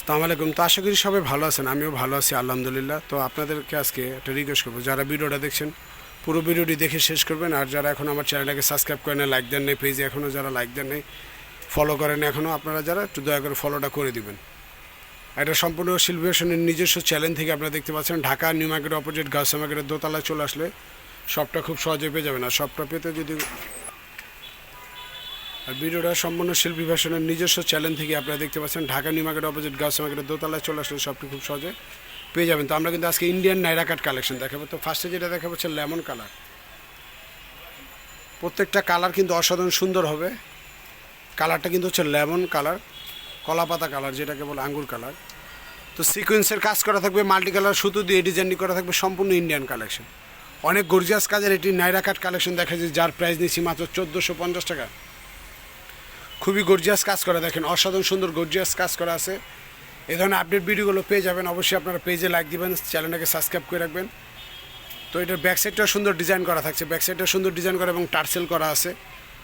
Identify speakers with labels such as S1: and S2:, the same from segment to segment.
S1: আসসালামু আলাইকুম। তো আশা করি সবাই ভালো আছেন, আমিও ভালো আছি, আলহামদুলিল্লাহ। তো আপনাদেরকে আজকে একটা রিকোয়েস্ট করব। যারা ভিডিওটা দেখছেন, পুরো ভিডিওটি দেখে শেষ করবেন। আর যারা এখন আমার চ্যানেলটাকে সাবস্ক্রাইব করেন লাইক দেন নেই পেজে এখনও যারা লাইক দেন নেই ফলো করেন এখনও আপনারা যারা, একটু দয়া করে ফলোটা করে দিবেন। এটা সম্পূর্ণ শিল্পীশনের নিজস্ব চ্যানেল থেকে আপনারা দেখতে পাচ্ছেন। Dhaka new market opposite Gausia মার্কেটের দোতলায় চলে আসলে সবটা খুব সহজে পেয়ে যাবেন। আর সবটা পেতে যদি আর ভিডিওটা সম্পূর্ণ শিল্পী ভাষণের নিজস্ব চ্যানেল থেকে আপনারা দেখতে পাচ্ছেন। ঢাকা নিউ মার্কেট অপোজিট গাছ মার্কেটের দোতলায় চলে আসলে সবটি খুব সহজে পেয়ে যাবেন। তো আমরা কিন্তু আজকে ইন্ডিয়ান নাইরা কাট কালেকশন দেখাবো। তো ফার্স্টে যেটা দেখাবো হচ্ছে লেমন কালার প্রত্যেকটা কালার কিন্তু অসাধারণ সুন্দর হবে। কালারটা কিন্তু হচ্ছে লেমন কালার কলাপাতা কালার যেটাকে বলে আঙ্গুর কালার তো সিকোয়েন্সের কাজ করা থাকবে মাল্টি কালার সুতো দিয়ে ডিজাইনটি করা থাকবে সম্পূর্ণ ইন্ডিয়ান কালেকশন অনেক গর্জিয়াস কাজের এটি নাইরা কাট কালেকশন দেখা যায় যার প্রাইস নিচ্ছি মাত্র চোদ্দোশো পঞ্চাশ টাকা। খুবই গর্জিয়াস কাজ করা, দেখেন অসাধারণ সুন্দর গর্জিয়াস কাজ করা আছে। এই ধরনের আপডেট ভিডিওগুলো পেয়ে যাবেন, অবশ্যই আপনারা পেজে লাইক দিবেন চ্যানেলটাকে সাবস্ক্রাইব করে রাখবেন। তো এটার ব্যাক সাইডটাও সুন্দর ডিজাইন করা থাকছে ব্যাক সাইডটা সুন্দর ডিজাইন করা এবং টার্সেল করা আছে।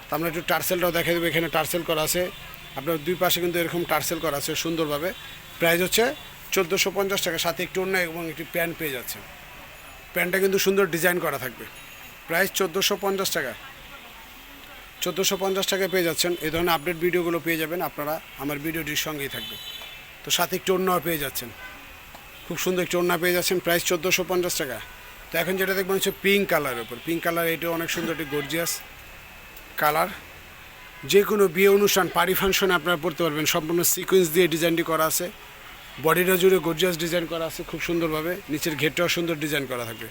S1: তো আমরা একটু টার্সেলটাও দেখে দেবো, এখানে টার্সেল করা আছে। আপনার দুই পাশে কিন্তু এরকম টার্সেল করা আছে সুন্দরভাবে। প্রাইস হচ্ছে চোদ্দোশো পঞ্চাশ টাকা, সাথে একটু অন্য এবং একটি প্যান্ট পেয়ে যাচ্ছে প্যান্টটা কিন্তু সুন্দর ডিজাইন করা থাকবে। প্রাইস চোদ্দোশো পঞ্চাশ টাকা। চোদ্দোশো পঞ্চাশ টাকায় পেয়ে যাচ্ছেন। এই ধরনের আপডেট ভিডিওগুলো পেয়ে যাবেন আপনারা। আমার ভিডিওটির সঙ্গেই থাকবে তো সাথে একটু অন্যও পেয়ে যাচ্ছেন। খুব সুন্দর একটু অন্য পেয়ে যাচ্ছেন। প্রাইস চোদ্দোশো পঞ্চাশ টাকা। তো এখন যেটা দেখবেন হচ্ছে পিঙ্ক কালারের উপর। পিঙ্ক কালার এটা অনেক সুন্দর একটি গর্জিয়াস কালার যে কোনো বিয়ে অনুষ্ঠান পারি ফাংশনে আপনারা পড়তে পারবেন। সম্পূর্ণ সিকোয়েন্স দিয়ে ডিজাইনটি করা আছে। বডিটা জুড়ে গর্জিয়াস ডিজাইন করা আছে খুব সুন্দরভাবে। নিচের ঘেরটাও সুন্দর ডিজাইন করা থাকবে।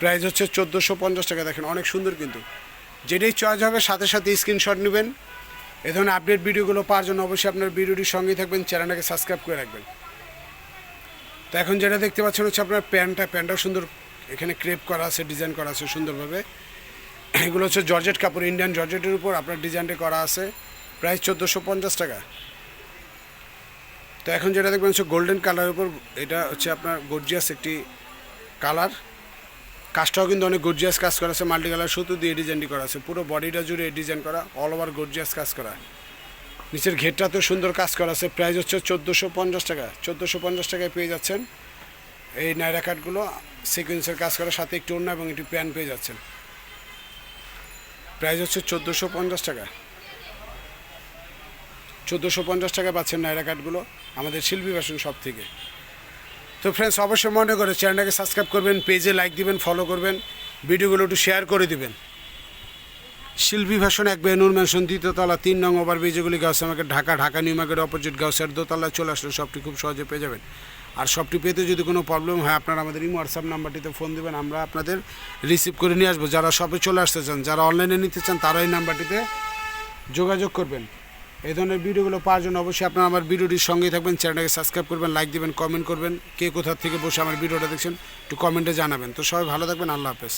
S1: প্রাইস হচ্ছে চোদ্দোশো পঞ্চাশ টাকা। দেখেন অনেক সুন্দর কিন্তু। যেটাই চয়েস হবে, সাথে সাথে স্ক্রিনশট নেবেন। এ ধরনের আপডেট ভিডিওগুলো পাওয়ার জন্য অবশ্যই আপনার ভিডিওটির সঙ্গেই থাকবেন চ্যানেলটাকে সাবস্ক্রাইব করে রাখবেন। তো এখন যেটা দেখতে পাচ্ছেন হচ্ছে আপনার প্যান্টটা, প্যান্টটাও সুন্দর, এখানে ক্রেপ করা আছে ডিজাইন করা আছে সুন্দরভাবে। এগুলো হচ্ছে জর্জেট কাপড় ইন্ডিয়ান জর্জেটের উপর আপনার ডিজাইনটা করা আছে, প্রাইস চোদ্দোশো পঞ্চাশ টাকা। তো এখন যেটা দেখবেন হচ্ছে গোল্ডেন কালারের উপর, এটা হচ্ছে আপনার গর্জিয়াস একটি কালার কাজটাও কিন্তু অনেক গর্জিয়াস কাজ করা আছে। মাল্টি কালার সুতো দিয়ে ডিজাইনটি করা আছে। পুরো বডিটা জুড়ে ডিজাইন করা অল ওভার গর্জিয়াস কাজ করা। নিচের ঘেরটা তো সুন্দর কাজ করা আছে। প্রাইস হচ্ছে চোদ্দোশো পঞ্চাশ টাকা। চোদ্দোশো পঞ্চাশ টাকায় পেয়ে যাচ্ছেন। এই নাইরা কাটগুলো সিকুয়েন্সের কাজ করার সাথে একটু অন্য এবং একটি প্যান্ট পেয়ে যাচ্ছেন। প্রাইস হচ্ছে চোদ্দোশো পঞ্চাশ টাকা। চোদ্দোশো পঞ্চাশ টাকা পাচ্ছেন নাইরা কাটগুলো আমাদের শিল্পী বাসন সব থেকে। তো ফ্রেন্ডস অবশ্যই মনে করে চ্যানেলটাকে সাবস্ক্রাইব করবেন পেজে লাইক দিবেন ফলো করবেন, ভিডিওগুলো একটু শেয়ার করে দিবেন। শিল্পী ভাষণ এক বেনুর ম্যানশন দ্বিতীয়তলা তিন নং ওভার ব্রিজগুলি গাউস আমাকে Dhaka Dhaka new market opposite গাউসের দোতলায় চলে আসলে সবটি খুব সহজে পেয়ে যাবেন। আর সবটি পেতে যদি কোনো প্রবলেম হয়, আপনারা আমাদের এই হোয়াটসঅ্যাপ নাম্বারটিতে ফোন দেবেন, আমরা আপনাদের রিসিভ করে নিয়ে আসব। যারা শপে চলে আসতে চান, যারা অনলাইনে নিতে চান, তারা এই নাম্বারটিতে যোগাযোগ করবেন। এই ধরনের ভিডিওগুলো পাওয়ার জন্য অবশ্যই আপনারা আমার ভিডিওটির সঙ্গেই থাকবেন। চ্যানেলটাকে সাবস্ক্রাইব করবেন, লাইক দেবেন, কমেন্ট করবেন। কে কোথা থেকে বসে আমার ভিডিওটা দেখছেন একটু কমেন্টে জানাবেন। তো সবাই ভালো থাকবেন, আল্লাহ হাফেজ।